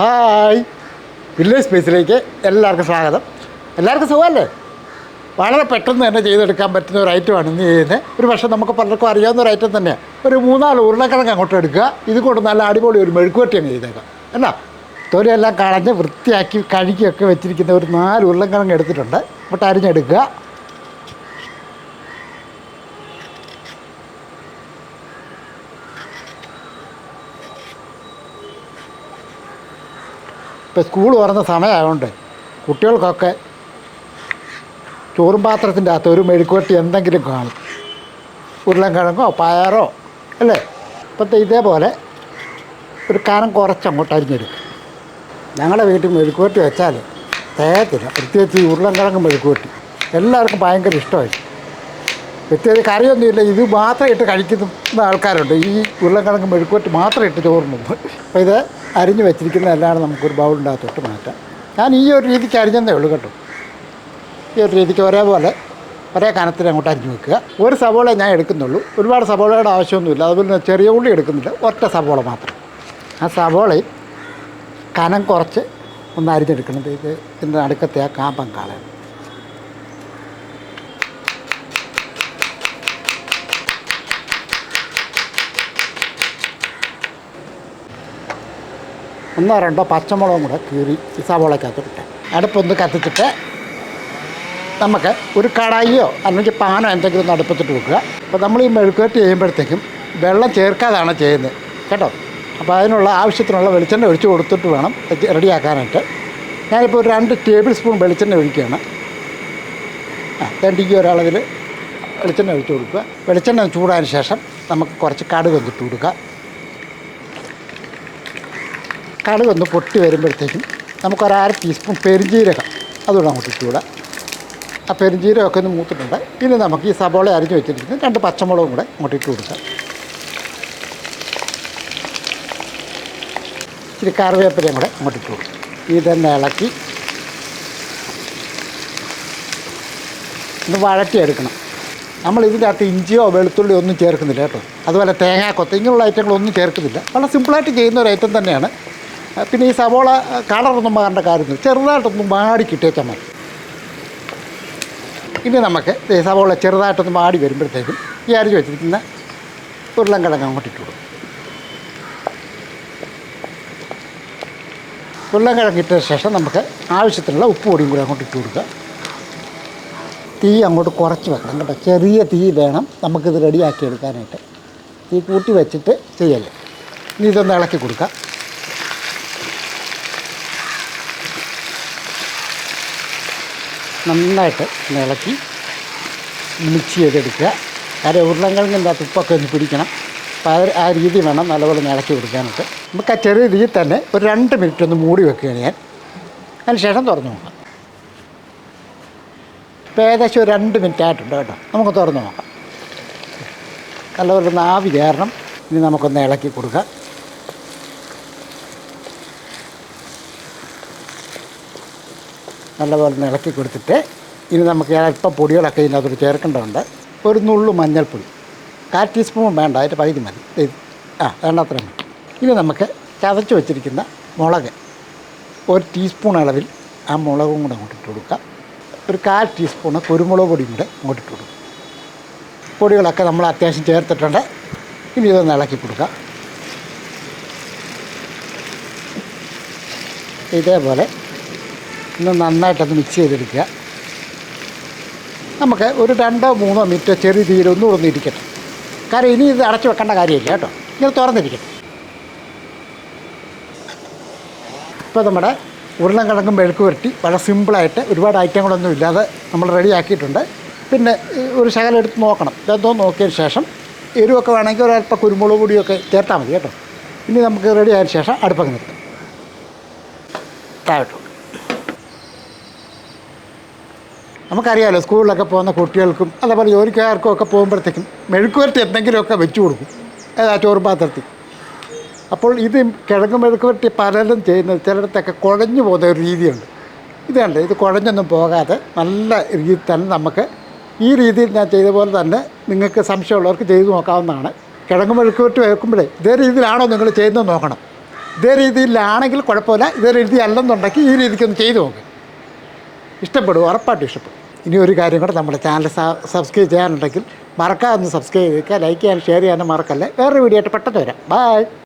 Hi. Village സ്പേസിലേക്ക് എല്ലാവർക്കും സ്വാഗതം. എല്ലാവർക്കും സുഖമല്ലേ? വളരെ പെട്ടെന്ന് തന്നെ ചെയ്തെടുക്കാൻ പറ്റുന്ന ഒരു ഐറ്റമാണ് ഇന്ന് ചെയ്യുന്നത്. ഒരു പക്ഷേ നമുക്ക് പലർക്കും അറിയാവുന്ന ഒരു ഐറ്റം തന്നെയാണ് ഒരു മൂന്നാൽ ഉരുളക്കിഴങ്ങ് അങ്ങോട്ട് എടുക്കുക. ഇത് കൊണ്ട് നല്ല അടിപൊളി ഒരു മെഴുക്കുവട്ടി അങ്ങ് ചെയ്തേക്കാം അല്ല തൊലിയെല്ലാം കളഞ്ഞ് വൃത്തിയാക്കി കഴുകിയൊക്കെ വെച്ചിരിക്കുന്ന ഒരു നാല് ഉരുളക്കിഴങ്ങ് എടുത്തിട്ടുണ്ട്. അങ്ങോട്ട് അരിഞ്ഞെടുക്കുക. ഇപ്പോൾ സ്കൂൾ തുറന്ന സമയമായതുകൊണ്ട് കുട്ടികൾക്കൊക്കെ ചോറും പാത്രത്തിന്റെ അകത്ത് ഒരു മെഴുക്കുവട്ടി എന്തെങ്കിലും കാണും. ഉരുളൻകിഴങ്ങോ പയറോ അല്ലേ? ഇപ്പോഴത്തെ ഇതേപോലെ ഒരു കനം കുറച്ച് അങ്ങോട്ട് അരിഞ്ഞെടുക്കും. ഞങ്ങളുടെ വീട്ടിൽ മെഴുക്കുവട്ടി വെച്ചാൽ തേയത്തില്ല പ്രത്യേകിച്ച് ഈ ഉരുളൻകിഴങ്ങ് മെഴുക്കുവട്ടി എല്ലാവർക്കും ഭയങ്കര ഇഷ്ടമായി. പ്രത്യേകിച്ച് കറിയൊന്നുമില്ല ഇത് മാത്രം ഇട്ട് കഴിക്കുന്ന ആൾക്കാരുണ്ട്. ഈ ഉരുളക്കിഴങ്ങ് മെഴുക്കുവട്ടി മാത്രം ഇട്ട് ചോറുന്നുണ്ട് അപ്പോൾ ഇത് അരിഞ്ഞ് വെച്ചിരിക്കുന്നതല്ലാതെ നമുക്കൊരു ബൗളിന്റെ തൊട്ട് മാറ്റാം. ഞാൻ ഈ ഒരു രീതിക്ക് അരിഞ്ഞതേ ഉള്ളൂ കേട്ടോ. ഈ ഒരു രീതിക്ക് ഒരേപോലെ ഒരേ കനത്തിൽ അങ്ങോട്ട് അരിഞ്ഞു വെക്കുക. ഒരു സവോള ഞാൻ എടുക്കുന്നുള്ളൂ. ഒരുപാട് സവോളയുടെ ആവശ്യമൊന്നുമില്ല. അതുപോലെ ചെറിയ ഉള്ളി എടുക്കുന്നില്ല. ഒറ്റ സവോള മാത്രം. ആ സവോളയും കനം കുറച്ച് ഒന്ന് അരിഞ്ഞെടുക്കണം. ഇത് ഇതിന്റെ അടുക്കത്തെ ആ കാമ്പം കളയണം. ഒന്നോ രണ്ടോ പച്ചമുളകും കൂടെ കീറി ഈ സവോളയ്ക്കകത്ത് ഇട്ട്. അടുപ്പൊന്ന് കത്തിച്ചിട്ട് നമുക്ക് ഒരു കടായിയോ അല്ലെങ്കിൽ പാനോ എന്തെങ്കിലും ഒന്ന് അടുപ്പത്തിട്ട് വെക്കുക. അപ്പോൾ നമ്മൾ ഈ മെഴുക്കുവരട്ടി ചെയ്യുമ്പോഴത്തേക്കും വെള്ളം ചേർക്കാതാണ് ചെയ്യുന്നത്. കേട്ടോ? അപ്പോൾ അതിനുള്ള ആവശ്യത്തിനുള്ള വെളിച്ചെണ്ണ ഒഴിച്ച് കൊടുത്തിട്ട് വേണം റെഡിയാക്കാനായിട്ട്. ഞാനിപ്പോൾ ഒരു രണ്ട് ടേബിൾ സ്പൂൺ വെളിച്ചെണ്ണ ഒഴിക്കുകയാണ്. ആ രണ്ട് ഈ ഒരളവിൽ വെളിച്ചെണ്ണ ഒഴിച്ച് കൊടുക്കുക. വെളിച്ചെണ്ണ ചൂടായതിന് ശേഷം നമുക്ക് കുറച്ച് കടുക് ഒന്നിട്ട് കൊടുക്കുക. കടുകൊന്ന് പൊട്ടി വരുമ്പോഴത്തേക്കും നമുക്കൊരു അര ടീസ്പൂൺ പെരിഞ്ജീരകം അതുകൂടെ അങ്ങോട്ട് ഇട്ടുകൂടാ ആ പെരിഞ്ജീരകമൊക്കെ ഒന്ന് മൂത്തിട്ടുണ്ട്. ഇനി നമുക്ക് ഈ സബോള അരിഞ്ഞ് വെച്ചിരിക്കുന്നത് രണ്ട് പച്ചമുളകും കൂടെ അങ്ങോട്ട് ഇട്ട് കൊടുക്കാം. ഇച്ചിരി കറിവേപ്പിലയും കൂടെ അങ്ങോട്ട് ഇട്ട് കൊടുക്കും. ഇതെന്നെ ഇളക്കി ഒന്ന് വഴറ്റിയെടുക്കണം. നമ്മൾ ഇതിന്റെ അകത്ത് ഇഞ്ചിയോ വെളുത്തുള്ളിയോ ഒന്നും ചേർക്കുന്നില്ല കേട്ടോ. അതുപോലെ തേങ്ങാക്കൊത്ത് ഇങ്ങനെയുള്ള ഐറ്റങ്ങളൊന്നും ചേർക്കുന്നില്ല. വളരെ സിമ്പിളായിട്ട് ചെയ്യുന്ന ഒരു ഐറ്റം തന്നെയാണ്. പിന്നെ ഈ സവോള കളറൊന്നും മാറേണ്ട കാര്യങ്ങൾ ചെറുതായിട്ടൊന്നും മാടി കിട്ടിയേച്ചാൽ മതി. ഇനി നമുക്ക് ഈ സവോള ചെറുതായിട്ടൊന്ന് മാടി വരുമ്പോഴത്തേക്കും ഈ അരിഞ്ഞ് വെച്ചിരിക്കുന്ന ഉരുളൻകിഴങ്ങ് അങ്ങോട്ട് ഇട്ട് കൊടുക്കും. ഉരുളൻകിഴങ്ങ് ഇട്ടതിന് ശേഷം നമുക്ക് ആവശ്യത്തിനുള്ള ഉപ്പ് പൊടിയും കൂടി അങ്ങോട്ട് ഇട്ട് കൊടുക്കുക. തീ അങ്ങോട്ട് കുറച്ച് വെക്കണം കേട്ടോ. ചെറിയ തീ വേണം നമുക്കിത് റെഡിയാക്കി എടുക്കാനായിട്ട്. തീ കൂട്ടി വെച്ചിട്ട് ചെയ്യല്ലേ ഇനി ഇതൊന്ന് ഇളക്കി കൊടുക്കാം. നന്നായിട്ട് ഇളക്കി മിക്സ് ചെയ്തെടുക്കുക. കാര്യം ഉരുളങ്കിഴങ്ങിന്റെ അകത്ത് ഉപ്പൊക്കെ ഒന്ന് പിടിക്കണം. അപ്പോൾ ആ രീതി വേണം നല്ലപോലെ ഇളക്കി കൊടുക്കാനായിട്ട്. നമുക്ക് ആ ചെറിയ രീതിയിൽ തന്നെ ഒരു രണ്ട് മിനിറ്റ് ഒന്ന് മൂടി വെക്കുകയാണ് ഞാൻ. അതിന് ശേഷം തുറന്നു നോക്കാം. ഇപ്പോൾ ഏകദേശം ഒരു രണ്ട് മിനിറ്റ് ആയിട്ടുണ്ട് കേട്ടോ. നമുക്ക് തുറന്നു നോക്കാം. നല്ലപോലെ ഒന്ന് ആവി ഇനി നമുക്കൊന്ന് ഇളക്കി കൊടുക്കാം. നല്ലപോലെ ഇളക്കി കൊടുത്തിട്ട് ഇനി നമുക്ക് അല്പം പൊടികളൊക്കെ ഇതിനകത്തോട്ട് ചേർക്കേണ്ടതുണ്ട്. ഒരു നുള്ളു മഞ്ഞൾപ്പൊടി. കാൽ ടീസ്പൂൺ വേണ്ട അതിന്റെ പകുതി മതി. ആ വേണ്ട അത്രയും മതി. ഇനി നമുക്ക് ചതച്ച് വെച്ചിരിക്കുന്ന മുളക്. ഒരു ടീസ്പൂൺ അളവിൽ ആ മുളകും കൂടെ അങ്ങോട്ട് ഇട്ട് കൊടുക്കാം ഒരു കാൽ ടീസ്പൂണ് കുരുമുളക് പൊടിയും കൂടെ അങ്ങോട്ട് ഇട്ട് കൊടുക്കും പൊടികളൊക്കെ നമ്മൾ അത്യാവശ്യം ചേർത്തിട്ടുണ്ട്. ഇനി ഇതൊന്ന് ഇളക്കി കൊടുക്കാം ഇതേപോലെ ഒന്ന് നന്നായിട്ടൊന്ന് മിക്സ് ചെയ്തെടുക്കുക. നമുക്ക് ഒരു രണ്ടോ മൂന്നോ മിനിറ്റ് ചെറിയ തീയിൽ ഒന്നും ഇരിക്കട്ടെ കാരണം ഇനി ഇത് അടച്ചു വെക്കേണ്ട കാര്യമില്ല കേട്ടോ. ഇങ്ങനെ തുറന്നിരിക്കട്ടെ. ഇപ്പോൾ നമ്മുടെ ഉരുളൻകിഴങ്ങും മെഴുക്ക് പുരട്ടി വളരെ സിമ്പിളായിട്ട് ഒരുപാട് ഐറ്റങ്ങളൊന്നും ഇല്ലാതെ നമ്മൾ റെഡിയാക്കിയിട്ടുണ്ട് പിന്നെ ഒരു ശകലം എടുത്ത് നോക്കണം. ഇതെന്തോ നോക്കിയതിന് ശേഷം എരിവൊക്കെ വേണമെങ്കിൽ ഒരല്പം കുരുമുളക് പൊടിയൊക്കെ ചേർത്താൽ മതി കേട്ടോ. ഇനി നമുക്ക് റെഡി ആയതിനു ശേഷം അടുപ്പൊക്കെ നിർത്തും. താഴോട്ട് നമുക്കറിയാമല്ലോ സ്കൂളിലൊക്കെ പോകുന്ന കുട്ടികൾക്കും അതേപോലെ ജോലിക്കാർക്കും ഒക്കെ പോകുമ്പോഴത്തേക്കും മെഴുക്കുവരട്ടി എന്തെങ്കിലുമൊക്കെ വെച്ച് കൊടുക്കും. ഏതാ ചോറ് പാത്രത്തിൽ. അപ്പോൾ ഇത് കിഴങ്ങ് മെഴുക്കുവരട്ടി പലരും ചെയ്യുന്നത് ചിലയിടത്തൊക്കെ കുഴഞ്ഞു പോകുന്ന ഒരു രീതിയുണ്ട്. ഇത് ഇത് കുഴഞ്ഞൊന്നും പോകാതെ നല്ല രീതിയിൽ തന്നെ നമുക്ക് ഈ രീതിയിൽ ഞാൻ ചെയ്ത പോലെ തന്നെ നിങ്ങൾക്ക് സംശയമുള്ളവർക്ക് ചെയ്തു നോക്കാവുന്നതാണ്. കിഴങ്ങ് മെഴുക്കുവരട്ടി വെക്കുമ്പോഴേ ഇതേ രീതിയിലാണോ നിങ്ങൾ ചെയ്യുന്നത് നോക്കണം. ഇതേ രീതിയിലാണെങ്കിൽ കുഴപ്പമില്ല ഇതേ രീതി അല്ലെന്നുണ്ടെങ്കിൽ ഈ രീതിക്കൊന്ന് ചെയ്തു നോക്ക്. ഇഷ്ടപ്പെടും ഉറപ്പായിട്ട് ഇഷ്ടപ്പെടും. ഇനി ഒരു കാര്യം കൂടെ നമ്മുടെ ചാനൽ സബ്സ്ക്രൈബ് ചെയ്യാനുണ്ടെങ്കിൽ മറക്കാതെ ഒന്ന് സബ്സ്ക്രൈബ് ചെയ്യുക ലൈക്ക് ചെയ്യാനും ഷെയർ ചെയ്യാനും മറക്കല്ലേ. വേറൊരു വീഡിയോ ആയിട്ട് പെട്ടെന്ന് വരാം. ബൈ